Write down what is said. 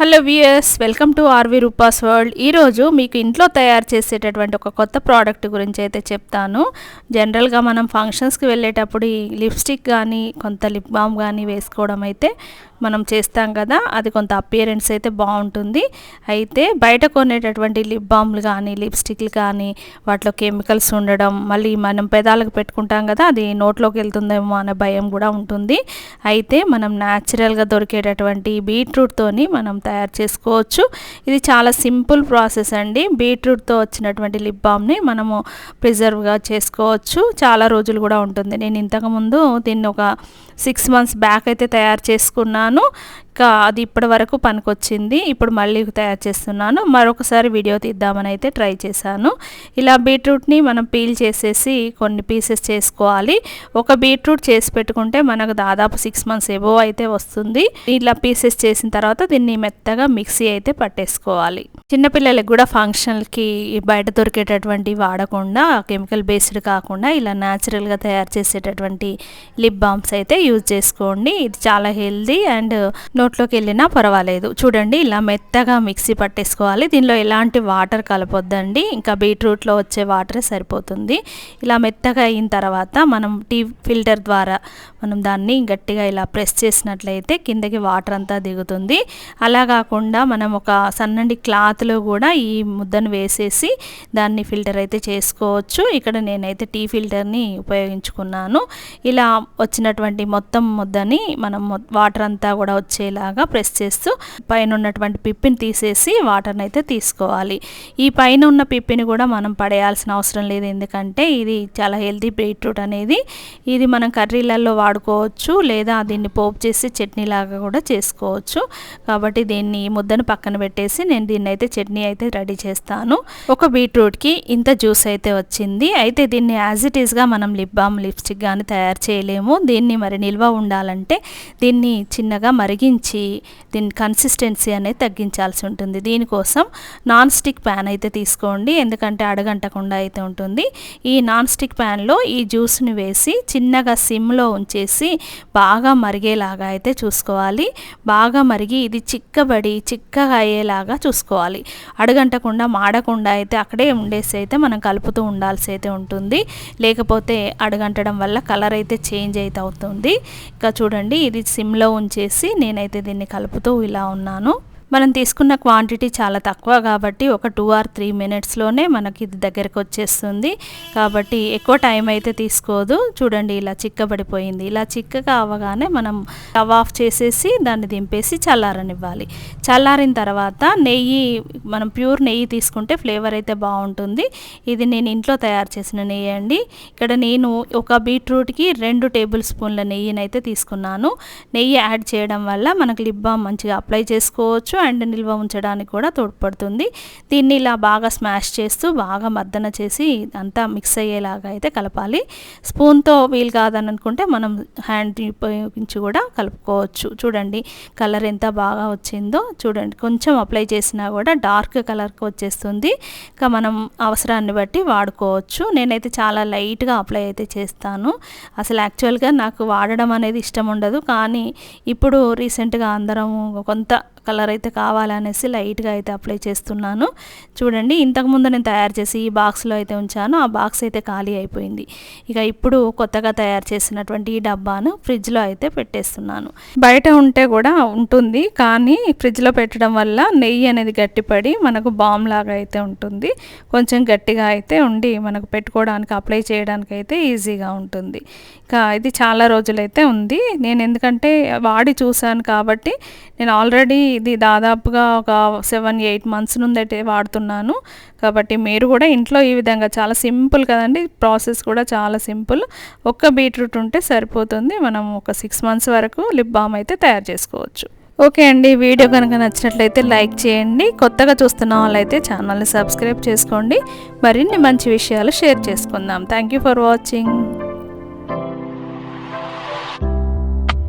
Hello viewers welcome to RV Roopa's world. ఈరోజు మీకు ఇంట్లో తయారు చేసేటటువంటి ఒక కొత్త ప్రోడక్ట్ గురించి అయితే చెప్తాను. జనరల్గా మనం ఫంక్షన్స్కి వెళ్ళేటప్పుడు ఈ లిప్స్టిక్ కానీ కొంత లిప్ బామ్ కానీ వేసుకోవడం అయితే మనం చేస్తాం కదా అది కొంత అపియరెన్స్ అయితే బాగుంటుంది. అయితే బయట కొనేటటువంటి లిప్ బామ్లు కానీ లిప్స్టిక్లు కానీ వాటిలో కెమికల్స్ ఉండడం మళ్ళీ మనం పెదాలకు పెట్టుకుంటాం కదా అది నోట్లోకి వెళ్తుందేమో అనే భయం కూడా ఉంటుంది. అయితే మనం న్యాచురల్గా దొరికేటటువంటి బీట్రూట్తోని మనం తయారు చేసుకోవచ్చు. ఇది చాలా సింపుల్ ప్రాసెస్ అండి. బీట్రూట్తో వచ్చినటువంటి లిప్ బామ్ని మనము ప్రిజర్వ్గా చేసుకోవచ్చు. చాలా రోజులు కూడా ఉంటుంది. నేను ఇంతకుముందు దీన్ని ఒక సిక్స్ మంత్స్ బ్యాక్ అయితే తయారు చేసుకున్నాను. అది ఇప్పటి వరకు పనికొచ్చింది. ఇప్పుడు మళ్ళీ తయారు చేస్తున్నాను. మరొకసారి వీడియో తీద్దామని అయితే ట్రై చేశాను. ఇలా బీట్రూట్ని మనం పీల్ చేసేసి కొన్ని పీసెస్ చేసుకోవాలి. ఒక బీట్రూట్ చేసి పెట్టుకుంటే మనకు దాదాపు సిక్స్ మంత్స్ ఎబో అయితే వస్తుంది. ఇలా పీసెస్ చేసిన తర్వాత దీన్ని మెత్తగా మిక్సీ అయితే పట్టేసుకోవాలి. చిన్నపిల్లలకి కూడా ఫంక్షన్కి బయట దొరికేటటువంటి వాడకుండా కెమికల్ బేస్డ్ కాకుండా ఇలా న్యాచురల్గా తయారు చేసేటటువంటి లిప్ బామ్స్ అయితే యూజ్ చేసుకోండి. ఇది చాలా హెల్దీ అండ్ నోట్లోకి వెళ్ళినా పర్వాలేదు. చూడండి ఇలా మెత్తగా మిక్సీ పట్టేసుకోవాలి. దీనిలో ఎలాంటి వాటర్ కలపొద్దండి. ఇంకా బీట్రూట్లో వచ్చే వాటరే సరిపోతుంది. ఇలా మెత్తగా అయిన తర్వాత మనం టీ ఫిల్టర్ ద్వారా మనం దాన్ని గట్టిగా ఇలా ప్రెస్ చేసినట్లయితే కిందకి వాటర్ అంతా దిగుతుంది. అలా కాకుండా మనం ఒక సన్నండి క్లాత్లో కూడా ఈ ముద్దను వేసేసి దాన్ని ఫిల్టర్ అయితే చేసుకోవచ్చు. ఇక్కడ నేనైతే టీ ఫిల్టర్ని ఉపయోగించుకున్నాను. ఇలా వచ్చినటువంటి మొత్తం ముద్దని మనం వాటర్ అంతా కూడా వచ్చే వచ్చేలాగా ప్రెస్ చేస్తూ పైన ఉన్నటువంటి పిప్పిని తీసేసి వాటర్ని అయితే తీసుకోవాలి. ఈ పైన ఉన్న పిప్పిని కూడా మనం పడేయాల్సిన అవసరం లేదు. ఎందుకంటే ఇది చాలా హెల్తీ బీట్రూట్ అనేది. ఇది మనం కర్రీలలో వాడుకోవచ్చు లేదా దీన్ని పోపు చేసి చట్నీ లాగా కూడా చేసుకోవచ్చు. కాబట్టి దీన్ని ముద్దను పక్కన పెట్టేసి నేను దీన్ని అయితే చట్నీ అయితే రెడీ చేస్తాను. ఒక బీట్రూట్కి ఇంత జ్యూస్ అయితే వచ్చింది. అయితే దీన్ని యాజ్ ఇట్ ఈస్గా మనం లిప్ బామ్ లిప్స్టిక్ కానీ తయారు చేయలేము. దీన్ని మరి నిల్వ ఉండాలంటే దీన్ని చిన్నగా మరిగించి దీని కన్సిస్టెన్సీ అనేది తగ్గించాల్సి ఉంటుంది. దీనికోసం నాన్ స్టిక్ ప్యాన్ అయితే తీసుకోండి. ఎందుకంటే అడగంటకుండా అయితే ఉంటుంది. ఈ నాన్ స్టిక్ ప్యాన్లో ఈ జ్యూస్ని వేసి చిన్నగా సిమ్లో ఉంచేసి బాగా మరిగేలాగా అయితే చూసుకోవాలి. బాగా మరిగి ఇది చిక్కబడి చిక్కగా అయ్యేలాగా చూసుకోవాలి. అడగంటకుండా మాడకుండా అయితే అక్కడే ఉండేసి అయితే మనం కలుపుతూ ఉండాల్సి అయితే ఉంటుంది. లేకపోతే అడగంటడం వల్ల కలర్ అయితే చేంజ్ అయితే అవుతుంది. ఇంకా చూడండి ఇది సిమ్లో ఉంచేసి నేనైతే దీన్ని కలుపుతూ ఇలా ఉన్నాను. మనం తీసుకున్న క్వాంటిటీ చాలా తక్కువ కాబట్టి ఒక టూ ఆర్ త్రీ మినిట్స్లోనే మనకి ఇది దగ్గరకు వచ్చేస్తుంది. కాబట్టి ఎక్కువ టైం అయితే తీసుకోదు. చూడండి ఇలా చిక్కబడిపోయింది. ఇలా చిక్కగా అవ్వగానే మనం స్టవ్ ఆఫ్ చేసేసి దాన్ని దింపేసి చల్లారనివ్వాలి. చల్లారిన తర్వాత నెయ్యి మనం ప్యూర్ నెయ్యి తీసుకుంటే ఫ్లేవర్ అయితే బాగుంటుంది. ఇది నేను ఇంట్లో తయారు చేసిన నెయ్యి అండి. ఇక్కడ నేను ఒక బీట్రూట్కి రెండు టేబుల్ స్పూన్ల నెయ్యిని అయితే తీసుకున్నాను. నెయ్యి యాడ్ చేయడం వల్ల మనకు లిప్ బామ్ మంచిగా అప్లై చేసుకోవచ్చు. అండ్ నిల్వ ఉంచడానికి కూడా తోడ్పడుతుంది. దీన్ని ఇలా బాగా స్మాష్ చేస్తూ బాగా మర్దన చేసి అంతా మిక్స్ అయ్యేలాగా అయితే కలపాలి. స్పూన్తో వీలు కాదని అనుకుంటే మనం హ్యాండ్ ఉపయోగించి కూడా కలుపుకోవచ్చు. చూడండి కలర్ ఎంత బాగా వచ్చిందో చూడండి. కొంచెం అప్లై చేసినా కూడా డార్క్ కలర్కి వచ్చేస్తుంది. ఇంకా మనం అవసరాన్ని బట్టి వాడుకోవచ్చు. నేనైతే చాలా లైట్గా అప్లై అయితే చేస్తాను. అసలు యాక్చువల్గా నాకు వాడడం అనేది ఇష్టం ఉండదు. కానీ ఇప్పుడు రీసెంట్గా అందరం కొంత కలర్ అయితే కావాలనేసి లైట్గా అయితే అప్లై చేస్తున్నాను. చూడండి ఇంతకుముందు నేను తయారు చేసి ఈ బాక్స్లో అయితే ఉంచాను. ఆ బాక్స్ అయితే ఖాళీ అయిపోయింది. ఇక ఇప్పుడు కొత్తగా తయారు చేసినటువంటి ఈ డబ్బాను ఫ్రిడ్జ్లో అయితే పెట్టేస్తున్నాను. బయట ఉంటే కూడా ఉంటుంది కానీ ఫ్రిడ్జ్లో పెట్టడం వల్ల నెయ్యి అనేది గట్టిపడి మనకు బామ్ లాగా అయితే ఉంటుంది. కొంచెం గట్టిగా అయితే ఉండి మనకు పెట్టుకోవడానికి అప్లై చేయడానికి అయితే ఈజీగా ఉంటుంది. ఇంకా ఇది చాలా రోజులైతే ఉంది. నేను ఎందుకంటే వాడి చూశాను కాబట్టి నేను ఆల్రెడీ ఇది దాదాపుగా ఒక సెవెన్ ఎయిట్ మంత్స్ నుండి అయితే వాడుతున్నాను. కాబట్టి మీరు కూడా ఇంట్లో ఈ విధంగా చాలా సింపుల్ కదండి ప్రాసెస్ కూడా చాలా సింపుల్. ఒక్క బీట్రూట్ ఉంటే సరిపోతుంది. మనం ఒక సిక్స్ మంత్స్ వరకు లిప్ బామ్ అయితే తయారు చేసుకోవచ్చు. ఓకే అండి వీడియో కనుక నచ్చినట్లయితే లైక్ చేయండి. కొత్తగా చూస్తున్న వాళ్ళైతే ఛానల్ని సబ్స్క్రైబ్ చేసుకోండి. మరిన్ని మంచి విషయాలు షేర్ చేసుకుందాం. Thank you for watching.